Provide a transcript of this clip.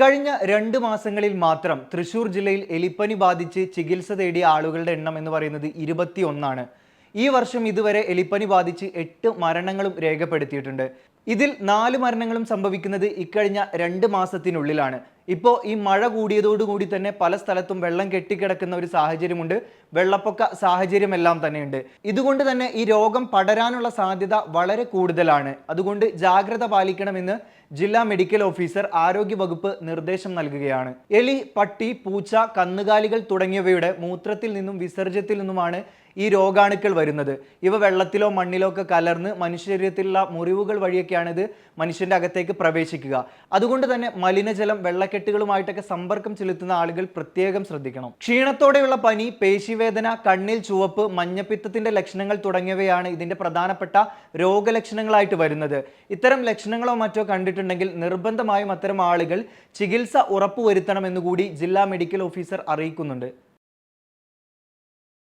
ഇക്കഴിഞ്ഞ രണ്ട് മാസങ്ങളിൽ മാത്രം തൃശൂർ ജില്ലയിൽ എലിപ്പനി ബാധിച്ച് ചികിത്സ തേടിയ ആളുകളുടെ എണ്ണം എന്ന് പറയുന്നത് ഇരുപത്തി ഒന്നാണ് ഈ വർഷം ഇതുവരെ എലിപ്പനി ബാധിച്ച് എട്ട് മരണങ്ങളും രേഖപ്പെടുത്തിയിട്ടുണ്ട്. ഇതിൽ നാല് മരണങ്ങളും സംഭവിക്കുന്നത് ഇക്കഴിഞ്ഞ രണ്ട് മാസത്തിനുള്ളിലാണ്. ഇപ്പോൾ ഈ മഴ കൂടിയതോടുകൂടി തന്നെ പല സ്ഥലത്തും വെള്ളം കെട്ടിക്കിടക്കുന്ന ഒരു സാഹചര്യമുണ്ട്. വെള്ളപ്പൊക്ക സാഹചര്യമെല്ലാം തന്നെയുണ്ട്. ഇതുകൊണ്ട് തന്നെ ഈ രോഗം പടരാനുള്ള സാധ്യത വളരെ കൂടുതലാണ്. അതുകൊണ്ട് ജാഗ്രത പാലിക്കണമെന്ന് ജില്ലാ മെഡിക്കൽ ഓഫീസർ ആരോഗ്യ വകുപ്പ് നിർദ്ദേശം നൽകുകയാണ്. എലി പട്ടി പൂച്ച കന്നുകാലികൾ തുടങ്ങിയവയുടെ മൂത്രത്തിൽ നിന്നും വിസർജ്യത്തിൽ നിന്നുമാണ് ഈ രോഗാണുക്കൾ വരുന്നത്. ഇവ വെള്ളത്തിലോ മണ്ണിലോ ഒക്കെ കലർന്ന് മനുഷ്യശരീരത്തിലുള്ള മുറിവുകൾ വഴിയൊക്കെയാണ് ഇത് മനുഷ്യന്റെ അകത്തേക്ക് പ്രവേശിക്കുക. അതുകൊണ്ട് തന്നെ മലിനജലം വെള്ളക്കെട്ടുകളുമായിട്ടൊക്കെ സമ്പർക്കം ചെലുത്തുന്ന ആളുകൾ പ്രത്യേകം ശ്രദ്ധിക്കണം. ക്ഷീണത്തോടെയുള്ള പനി പേശിവേദന കണ്ണിൽ ചുവപ്പ് മഞ്ഞപ്പിത്തത്തിന്റെ ലക്ഷണങ്ങൾ തുടങ്ങിയവയാണ് ഇതിന്റെ പ്രധാനപ്പെട്ട രോഗലക്ഷണങ്ങളായിട്ട് വരുന്നത്. ഇത്തരം ലക്ഷണങ്ങളോ മറ്റോ കണ്ടിട്ടുണ്ടെങ്കിൽ നിർബന്ധമായും അത്തരം ആളുകൾ ചികിത്സ ഉറപ്പുവരുത്തണമെന്നുകൂടി ജില്ലാ മെഡിക്കൽ ഓഫീസർ അറിയിക്കുന്നുണ്ട്.